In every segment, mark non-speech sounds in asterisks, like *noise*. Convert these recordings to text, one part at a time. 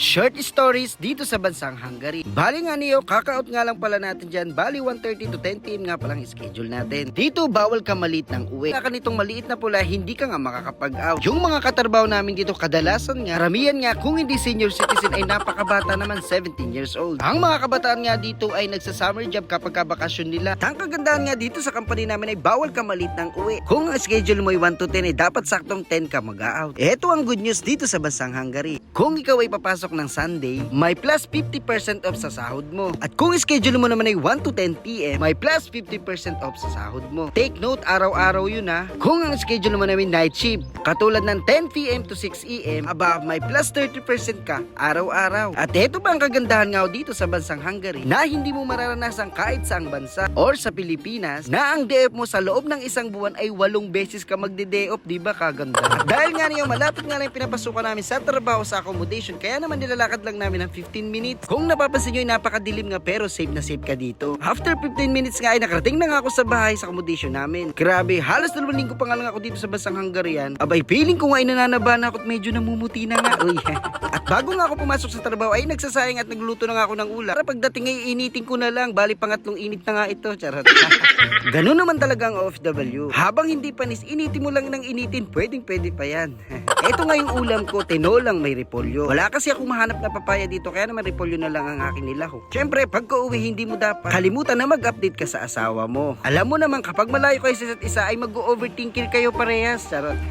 Short stories dito sa bansang Hungary. Bali nga niyo, kakaot nga lang pala natin dyan. Bali 1.30 to 10 p.m. nga palang schedule natin. Dito, bawal ka maliit ng uwi. Kaya kanitong maliit na pula, hindi ka nga makakapag-out. Yung mga katrabaho namin dito, kadalasan nga, karamihan nga, kung hindi senior citizen ay napakabata naman, 17 years old. Ang mga kabataan nga dito ay nagsa-summer job kapag kabakasyon nila. Ang kagandahan nga dito sa company namin ay bawal ka maliit ng uwi. Kung ang schedule mo ay 1 to 10 ay dapat saktong 10 ka mag-out. Ito ang good news dito sa bansang Hungary. Kung ikaw ay papasok ng Sunday, may plus 50% off sa sahod mo. At kung schedule mo naman ay 1 to 10 p.m., may plus 50% off sa sahod mo. Take note, araw-araw yun ha. Kung ang schedule mo namin night shift, katulad ng 10 p.m. to 6 a.m., aba, may plus 30% ka araw-araw. At ito ba ang kagandahan nga dito sa bansang Hungary na hindi mo mararanasan kahit sa ang bansa or sa Pilipinas na ang day mo sa loob ng isang buwan ay walong beses ka magde-day off, di ba kaganda? At *laughs* dahil nga niyo malapit nga lang pinapasukan namin sa trabaho sa accommodation, kaya naman nilalakad lang namin ng 15 minutes. Kung napapansin nyo, napakadilim nga pero safe na safe ka dito. After 15 minutes nga ay nakarating na nga ako sa bahay sa accommodation namin. Grabe, halos dalawang linggo pa nga lang ako dito sa bansang Hungarian. Abay, feeling ko nga ay nananabahan ako at medyo namumuti na nga. Uy. *laughs* at bago nga ako pumasok sa trabaho ay nagsasayang at nagluto na nga ako ng ulam. Para pagdating ay initin ko na lang. Bali pangatlong init na nga ito. Charot. *laughs* Ganun naman talaga ang OFW. Habang hindi panis, initin mo lang ng initin. Pwedeng pwede pa yan. *laughs* Ito nga yung ulam ko, tinolang may repolyo. Wala kasi akong mahanap na papaya dito, kaya naman repolyo na lang ang akin nilahok. Siyempre, pagka uwi, hindi mo dapat kalimutan na mag-update ka sa asawa mo. Alam mo naman, kapag malayo kayo sa isa't isa, ay mag-overthinking kayo parehas. Charot. *laughs*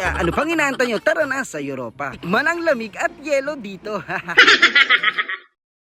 Ano pang inaantay nyo? Tara na sa Europa. Tikman ang lamig at yelo dito. *laughs*